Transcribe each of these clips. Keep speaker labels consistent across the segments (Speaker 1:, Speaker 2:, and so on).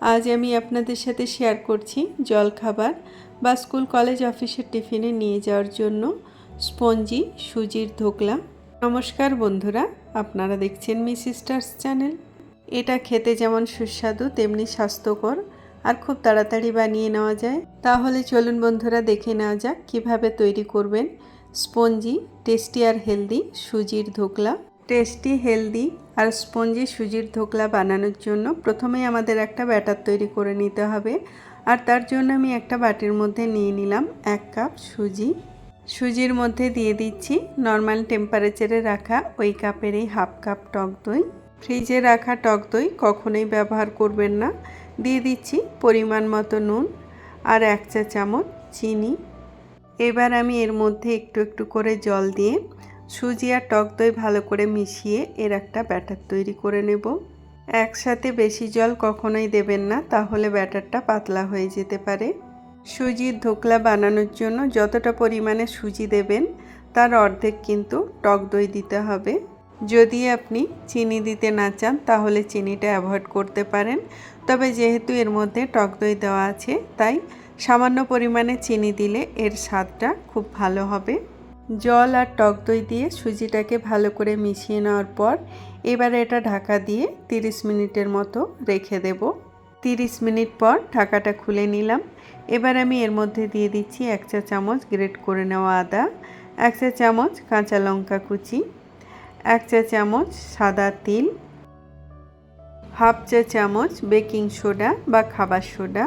Speaker 1: আজ আমি আপনাদের সাথে শেয়ার করছি জলখাবার বা স্কুল কলেজ অফিসের টিফিনে নিয়ে যাওয়ার জন্য স্পঞ্জি, সুজির ধোকলা। নমস্কার বন্ধুরা, আপনারা দেখছেন মি সিস্টার্স চ্যানেল এটা খেতে যেমন সুস্বাদু, তেমনি স্বাস্থ্যকর আর খুব তাড়াতাড়ি বানিয়ে নেওয়া যায়। তাহলে চলুন বন্ধুরা, দেখে নেওয়া যাক কীভাবে তৈরি করবেন স্পঞ্জি টেস্টি আর হেলদি সুজির ধোকলা। টেস্টি হেলদি আর স্পঞ্জি সুজির ধোকলা বানানোর জন্য প্রথমেই আমাদের একটা ব্যাটার তৈরি করে নিতে হবে। আর তার জন্য আমি একটা বাটির মধ্যে নিয়ে নিলাম এক কাপ সুজি। সুজির মধ্যে দিয়ে দিচ্ছি নর্মাল টেম্পারেচারে রাখা ওই কাপের এই হাফ কাপ টক দই। ফ্রিজে রাখা টক দই কখনোই ব্যবহার করবেন না। দিয়ে দিচ্ছি পরিমাণ মতো নুন আর এক চা চামচ চিনি। এবার আমি এর মধ্যে একটু একটু করে জল দিয়ে সুজি আর টক দই ভালো করে মিশিয়ে এর একটা ব্যাটার তৈরি করে নেব। একসাথে বেশি জল কখনোই দেবেন না, তাহলে ব্যাটারটা পাতলা হয়ে যেতে পারে। সুজির ধোকলা বানানোর জন্য যতটা পরিমাণে সুজি দেবেন, তার অর্ধেক কিন্তু টক দই দিতে হবে। যদি আপনি চিনি দিতে না চান, তাহলে চিনিটা অ্যাভয়েড করতে পারেন। তবে যেহেতু এর মধ্যে টক দই দেওয়া আছে, তাই সামান্য পরিমাণে চিনি দিলে এর স্বাদটা খুব ভালো হবে। জল আর টক দই দিয়ে সুজিটাকে ভালো করে মিশিয়ে নেওয়ার পর এবার এটা ঢাকা দিয়ে 30 মিনিটের মতো রেখে দেব। 30 মিনিট পর ঢাকাটা খুলে নিলাম। এবার আমি এর মধ্যে দিয়ে দিচ্ছি এক চা চামচ গ্রেট করে নেওয়া আদা, এক চা চামচ কাঁচা লঙ্কা কুচি, এক চা চামচ সাদা তিল, হাফ চা চামচ বেকিং সোডা বা খাবার সোডা,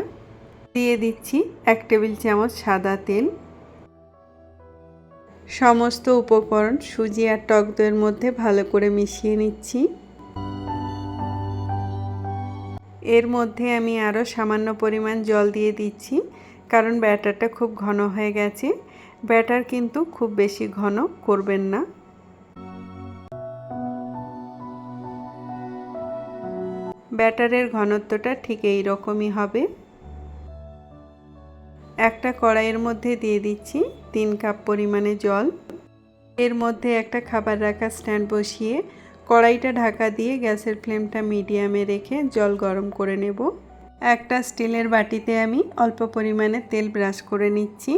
Speaker 1: দিয়ে দিচ্ছি এক টেবিল চামচ সাদা তেল। সমস্ত উপকরণ সুজি আর টক দইয়ের মধ্যে ভালো করে মিশিয়ে নিচ্ছি। এর মধ্যে আমি আরও সামান্য পরিমাণ জল দিয়ে দিচ্ছি, কারণ ব্যাটারটা খুব ঘন হয়ে গেছে। ব্যাটার কিন্তু খুব বেশি ঘন করবেন না। ব্যাটারের ঘনত্বটা ঠিক এই রকমই হবে। একটা কড়াইয়ের মধ্যে দিয়ে দিচ্ছি। তিন কাপ পরিমাণে জল। এর মধ্যে একটা খাবার রাখা স্ট্যান্ড বসিয়ে কড়াইটা ঢাকা দিয়ে গ্যাসের ফ্লেমটা মিডিয়ামে রেখে জল গরম করে নেব। একটা স্টিলের বাটিতে আমি অল্প পরিমাণে তেল ব্রাশ করে নিচ্ছি।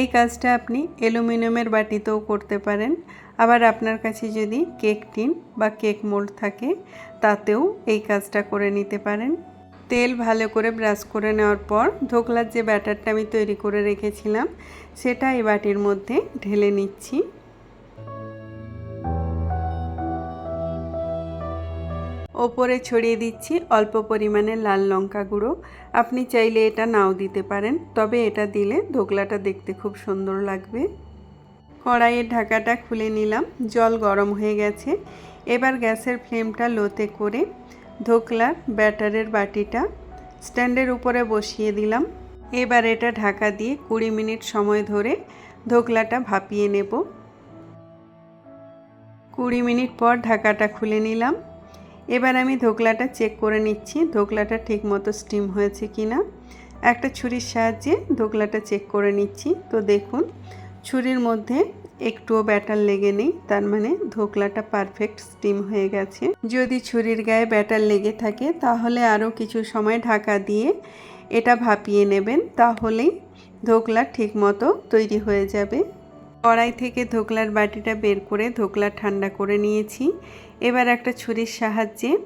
Speaker 1: এই কাজটা আপনি অ্যালুমিনিয়ামের বাটিতেও করতে পারেন। আবার আপনার কাছে যদি কেক টিন বা কেক মোল্ড থাকে, তাতেও এই কাজটা করে নিতে পারেন। তেল ভালো করে ব্রাশ করে নেওয়ার পর ধোকলার যে ব্যাটারটা আমি তৈরি করে রেখেছিলাম, সেটা এই বাটির মধ্যে ঢেলে নিচ্ছি। ওপরে ছড়িয়ে দিচ্ছি অল্প পরিমাণে লাল লঙ্কা গুঁড়ো। আপনি চাইলে এটা নাও দিতে পারেন, তবে এটা দিলে ধোকলাটা দেখতে খুব সুন্দর লাগবে। কড়াইয়ের ঢাকাটা খুলে নিলাম, জল গরম হয়ে গেছে। এবার গ্যাসের ফ্লেমটা লোতে করে ধোকলার ব্যাটারের বাটিটা স্ট্যান্ডের উপরে বসিয়ে দিলাম। এবার এটা ঢাকা দিয়ে কুড়ি মিনিট সময় ধরে ধোকলাটা ভাপিয়ে নেব। কুড়ি মিনিট পর ঢাকাটা খুলে নিলাম। এবার আমি ধোকলাটা চেক করে নিচ্ছি, ধোকলাটা ঠিকমতো স্টিম হয়েছে কি না একটা ছুরির সাহায্যে ধোকলাটা চেক করে নিচ্ছি। তো দেখুন, ছুরির মধ্যে একটুও ব্যাটার লেগে নেই, তার মানে ধোকলাটা পারফেক্ট স্টিম হয়ে গেছে। যদি ছুরির গায়ে ব্যাটার লেগে থাকে, তাহলে আরও কিছু সময় ঢাকা দিয়ে এটা ভাপিয়ে নেবেন, তাহলেই ধোকলা ঠিকমতো তৈরি হয়ে যাবে। কড়াই থেকে ধোকলার বাটিটা বের করে ধোকলা ঠান্ডা করে নিয়েছি। এবার একটা ছুরির সাহায্যে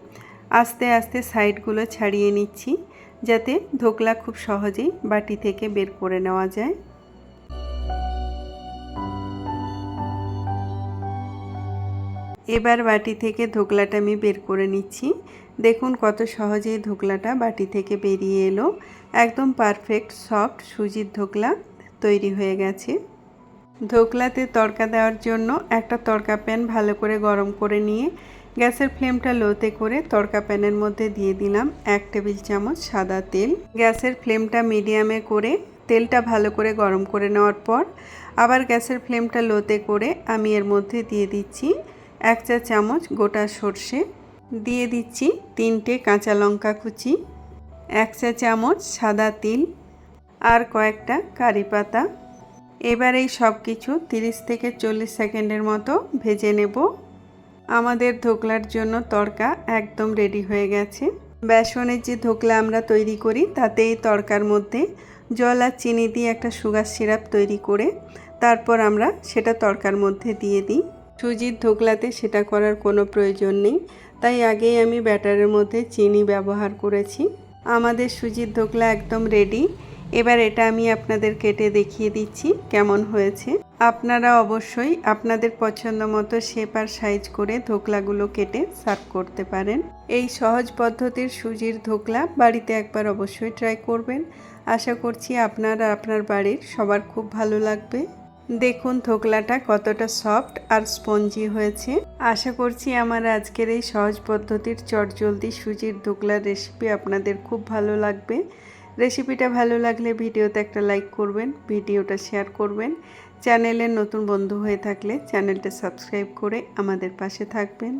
Speaker 1: আস্তে আস্তে সাইডগুলো ছাড়িয়ে নিচ্ছি, যাতে ধোকলা খুব সহজেই বাটি থেকে বের করে নেওয়া যায়। এবার বাটি থেকে ধোকলাটা আমি বের করে নিচ্ছি। দেখুন কত সহজেই ধোকলাটা বাটি থেকে বেরিয়ে এলো। একদম পারফেক্ট, সফট সুজির ধোকলা তৈরি হয়ে গেছে। ধোকলাতে তড়কা দেওয়ার জন্য একটা তড়কা প্যান ভালো করে গরম করে নিয়ে গ্যাসের ফ্লেমটা লোতে করে তড়কা প্যানের মধ্যে দিয়ে দিলাম এক টেবিল চামচ সাদা তেল। গ্যাসের ফ্লেমটা মিডিয়ামে করে তেলটা ভালো করে গরম করে নেওয়ার পর আবার গ্যাসের ফ্লেমটা লোতে করে আমি এর মধ্যে দিয়ে দিচ্ছি এক চা চামচ গোটা সর্ষে, দিয়ে দিচ্ছি তিনটে কাঁচা লঙ্কা কুচি, এক চা চামচ সাদা তিল আর কয়েকটা কারি পাতা। এবার এই সব কিছু তিরিশ থেকে চল্লিশ সেকেন্ডের মতো ভেজে নেব। আমাদের ধোকলার জন্য তড়কা একদম রেডি হয়ে গেছে। বেসনের যে ধোকলা আমরা তৈরি করি তাতে এই তড়কার মধ্যে জল আর চিনি দিয়ে একটা সুগার সিরাপ তৈরি করে, তারপর আমরা সেটা তড়কার মধ্যে দিয়ে দিই। সুজির ধোকলাতে সেটা করার কোনো প্রয়োজন নেই। তাই আগেই আমি ব্যাটারের মধ্যে চিনি ব্যবহার করেছি। আমাদের সুজির ধোকলা একদম রেডি এবার এটা আমি আপনাদের কেটে দেখিয়ে দিচ্ছি কেমন হয়েছে। আপনারা অবশ্যই আপনাদের পছন্দ মতো শেপ আর সাইজ করে ধোকলাগুলো কেটে সার্ভ করতে পারেন। এই সহজ পদ্ধতির সুজির ধোকলা বাড়িতে একবার অবশ্যই ট্রাই করবেন। আশা করছি আপনার আর আপনার বাড়ির সবার খুব ভালো লাগবে। দেখুন থোকলাটা কতটা সফট আর স্পঞ্জি হয়েছে। আশা করছি আমার আজকের এই সহজ পদ্ধতির চটজলদি সুজির ধোকলার রেসিপি আপনাদের খুব ভালো লাগবে। রেসিপিটা ভালো লাগলে ভিডিওতে একটা লাইক করবেন, ভিডিওটা শেয়ার করবেন। চ্যানেলের নতুন বন্ধু হয়ে থাকলে চ্যানেলটা সাবস্ক্রাইব করে আমাদের পাশে থাকবেন।